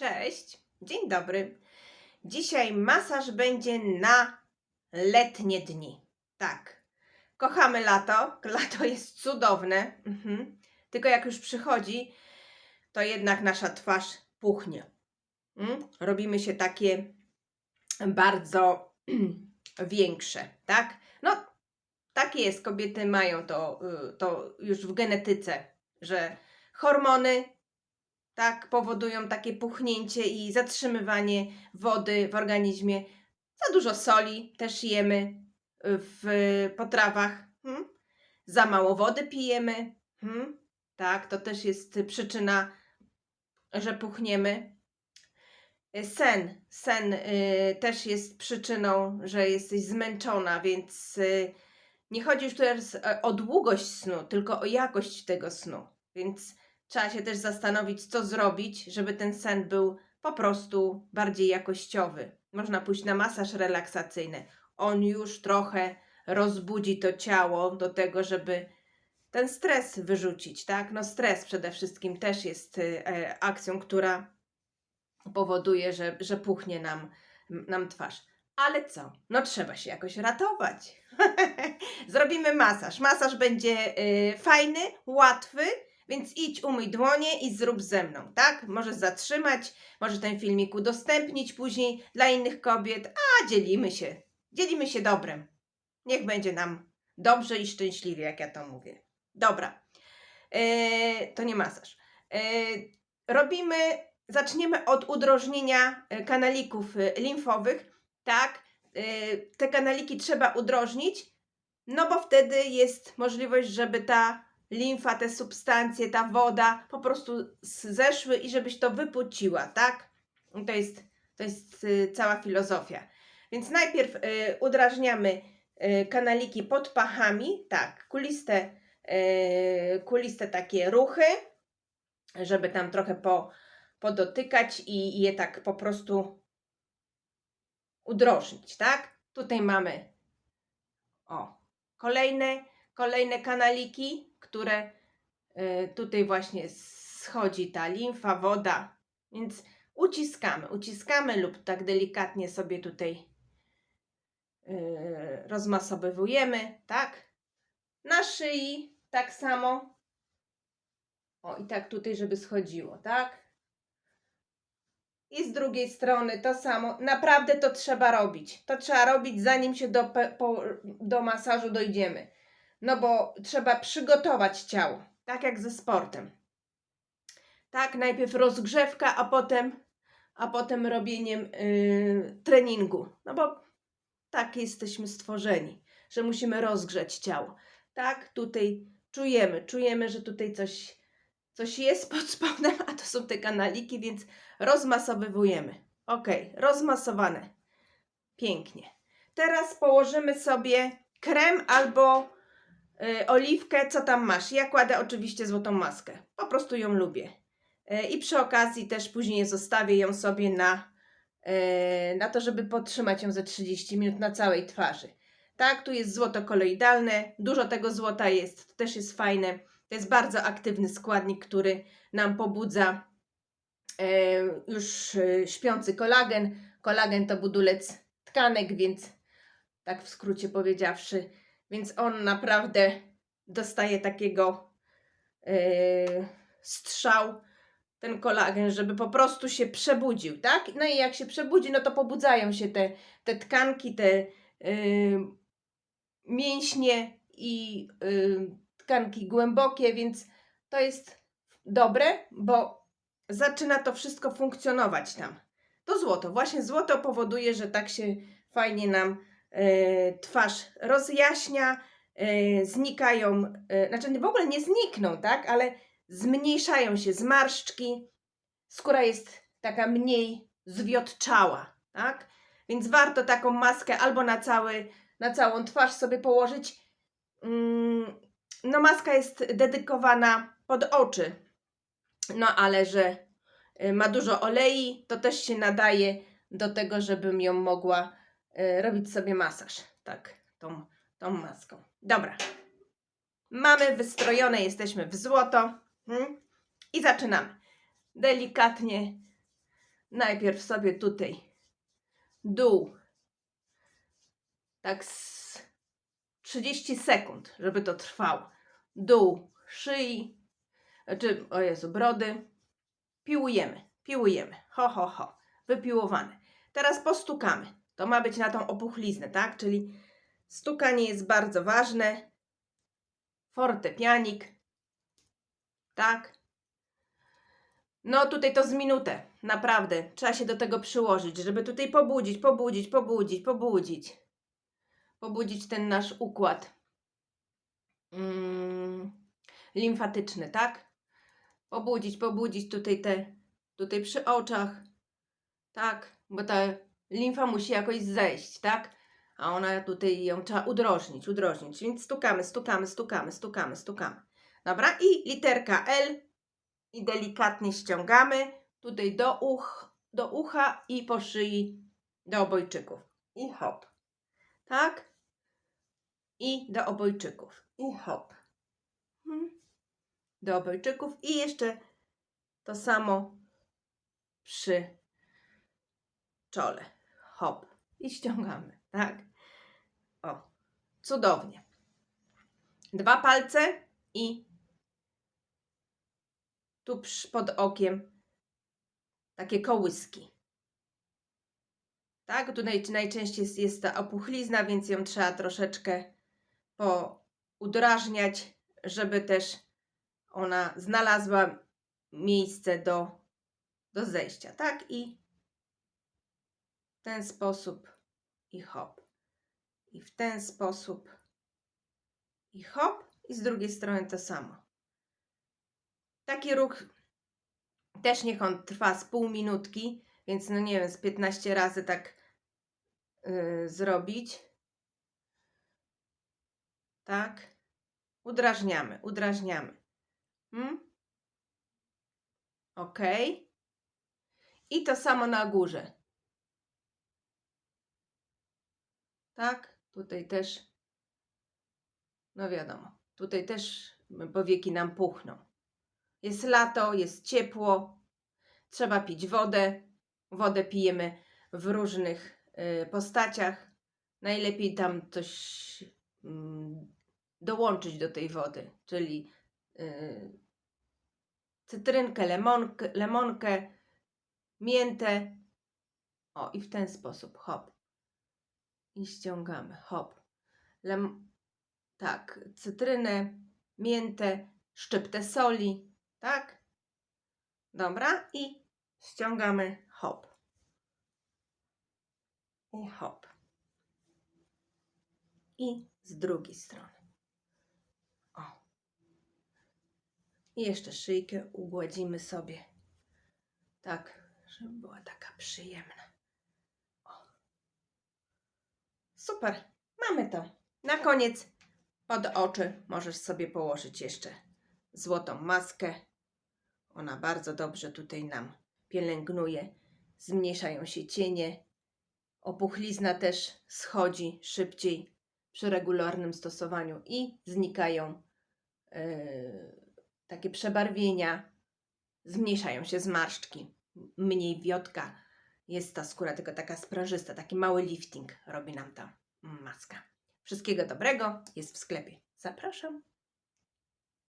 Cześć, dzień dobry. Dzisiaj masaż będzie na letnie dni. Tak, kochamy lato. Lato jest cudowne. Mhm. Tylko jak już przychodzi, to jednak nasza twarz puchnie. Mm? Robimy się takie bardzo większe, tak? No, takie jest. Kobiety mają to, y, to już w genetyce, że hormony tak powodują takie puchnięcie i zatrzymywanie wody w organizmie. Za dużo soli też jemy w potrawach. Hmm? Za mało wody pijemy. Hmm? Tak, to też jest przyczyna, że puchniemy. Sen. Sen y, też jest przyczyną, że jesteś zmęczona, więc y, nie chodzi już teraz o długość snu, tylko o jakość tego snu. Więc trzeba się też zastanowić, co zrobić, żeby ten sen był po prostu bardziej jakościowy. Można pójść na masaż relaksacyjny. On już trochę rozbudzi to ciało do tego, żeby ten stres wyrzucić, tak? No stres przede wszystkim też jest y, e, akcją, która powoduje, że, że puchnie nam, nam twarz. Ale co? No trzeba się jakoś ratować. Zrobimy masaż. Masaż będzie y, fajny, łatwy, więc idź umyj dłonie i zrób ze mną, tak? Możesz zatrzymać, możesz ten filmik udostępnić później dla innych kobiet, a dzielimy się. Dzielimy się dobrem. Niech będzie nam dobrze i szczęśliwie, jak ja to mówię. Dobra. Yy, to nie masaż. Yy, robimy, zaczniemy od udrożnienia y, kanalików limfowych, tak? Yy, te kanaliki trzeba udrożnić, no bo wtedy jest możliwość, żeby ta limfa, te substancje, ta woda po prostu zeszły i żebyś to wypociła, tak? To jest, to jest y, cała filozofia. Więc najpierw y, udrażniamy y, kanaliki pod pachami, tak, kuliste, kuliste takie ruchy, żeby tam trochę po, podotykać i, i je tak po prostu udrożnić, tak? Tutaj mamy o, kolejne, kolejne kanaliki, które y, tutaj właśnie schodzi ta limfa, woda, więc uciskamy, uciskamy lub tak delikatnie sobie tutaj y, rozmasowywujemy, tak? Na szyi tak samo. O, i tak tutaj, żeby schodziło, tak? I z drugiej strony to samo. Naprawdę to trzeba robić. To trzeba robić, zanim się do, po, do masażu dojdziemy. No bo trzeba przygotować ciało, tak jak ze sportem. Tak, najpierw rozgrzewka, a potem, a potem robieniem yy, treningu. No bo tak jesteśmy stworzeni, że musimy rozgrzeć ciało. Tak, tutaj czujemy, czujemy, że tutaj coś, coś jest pod spodem, a to są te kanaliki, więc rozmasowywujemy. Ok, rozmasowane. Pięknie. Teraz położymy sobie krem albo oliwkę, co tam masz. Ja kładę oczywiście złotą maskę. Po prostu ją lubię. Y, I przy okazji też później zostawię ją sobie na, y, na to, żeby podtrzymać ją ze 30 minut na całej twarzy. Tak, tu jest złoto koloidalne, dużo tego złota jest, to też jest fajne. To jest bardzo aktywny składnik, który nam pobudza już śpiący kolagen. Kolagen to budulec tkanek, więc tak w skrócie powiedziawszy, więc on naprawdę dostaje takiego e, strzał, ten kolagen, żeby po prostu się przebudził, tak? No i jak się przebudzi, no to pobudzają się te, te tkanki, te e, mięśnie i y, tkanki głębokie, więc to jest dobre, bo zaczyna to wszystko funkcjonować tam. To złoto, właśnie złoto powoduje, że tak się fajnie nam twarz rozjaśnia, y, znikają, y, znaczy w ogóle nie znikną, tak, ale zmniejszają się zmarszczki, skóra jest taka mniej zwiotczała, tak, więc warto taką maskę albo na cały na całą twarz sobie położyć. Mm, No, maska jest dedykowana pod oczy. No, ale że ma dużo olei, to też się nadaje do tego, żebym ją mogła robić sobie masaż. Tak, tą, tą maską. Dobra. Mamy wystrojone, jesteśmy w złoto. Mm? I zaczynamy. Delikatnie najpierw sobie tutaj dół, tak z 30 sekund, żeby to trwało. Dół szyi, znaczy, o Jezu, brody. Piłujemy, piłujemy. Ho, ho, ho. Wypiłowane. Teraz postukamy. To ma być na tą opuchliznę, tak? Czyli stukanie jest bardzo ważne. Fortepianik. Tak? No tutaj to z minutę. Naprawdę. Trzeba się do tego przyłożyć, żeby tutaj pobudzić, pobudzić, pobudzić, pobudzić. Pobudzić ten nasz układ mm, limfatyczny, tak? Pobudzić, pobudzić tutaj te, tutaj przy oczach, tak? Bo ta limfa musi jakoś zejść, tak? A ona tutaj ją trzeba udrożnić, udrożnić. Więc stukamy, stukamy, stukamy, stukamy, stukamy. Dobra? I literka L i delikatnie ściągamy tutaj do, uch, do ucha i po szyi do obojczyków. I hop. Tak? I do obojczyków. I hop. Hmm. Do obojczyków. I jeszcze to samo przy czole. Hop. I ściągamy. Tak? O. Cudownie. Dwa palce i tu pod okiem takie kołyski. Tak, tu naj, najczęściej jest, jest ta opuchlizna, więc ją trzeba troszeczkę poudrażniać, żeby też ona znalazła miejsce do, do zejścia. Tak, i w ten sposób i hop. I w ten sposób i hop. I z drugiej strony to samo. Taki ruch też niech on trwa z pół minutki, więc no nie wiem, z 15 razy tak yy, zrobić. Tak. Udrażniamy, udrażniamy. Hmm? Ok. I to samo na górze. Tak, tutaj też, no wiadomo, tutaj też powieki nam puchną. Jest lato, jest ciepło, trzeba pić wodę. Wodę pijemy w różnych y, postaciach. Najlepiej tam coś mm, dołączyć do tej wody, czyli y, cytrynkę, lemonkę, lemonkę, miętę. O, i w ten sposób, hop. I ściągamy, hop. Lem tak, cytrynę, miętę, szczyptę soli, tak? Dobra, i ściągamy, hop. I hop. I z drugiej strony. O. I jeszcze szyjkę ugładzimy sobie. Tak, żeby była taka przyjemna. O. Super, mamy to. Na koniec pod oczy możesz sobie położyć jeszcze złotą maskę. Ona bardzo dobrze tutaj nam pielęgnuje. Zmniejszają się cienie. Opuchlizna też schodzi szybciej przy regularnym stosowaniu i znikają yy, takie przebarwienia, zmniejszają się zmarszczki, mniej wiotka. Jest ta skóra tylko taka sprężysta, taki mały lifting robi nam ta maska. Wszystkiego dobrego, jest w sklepie. Zapraszam.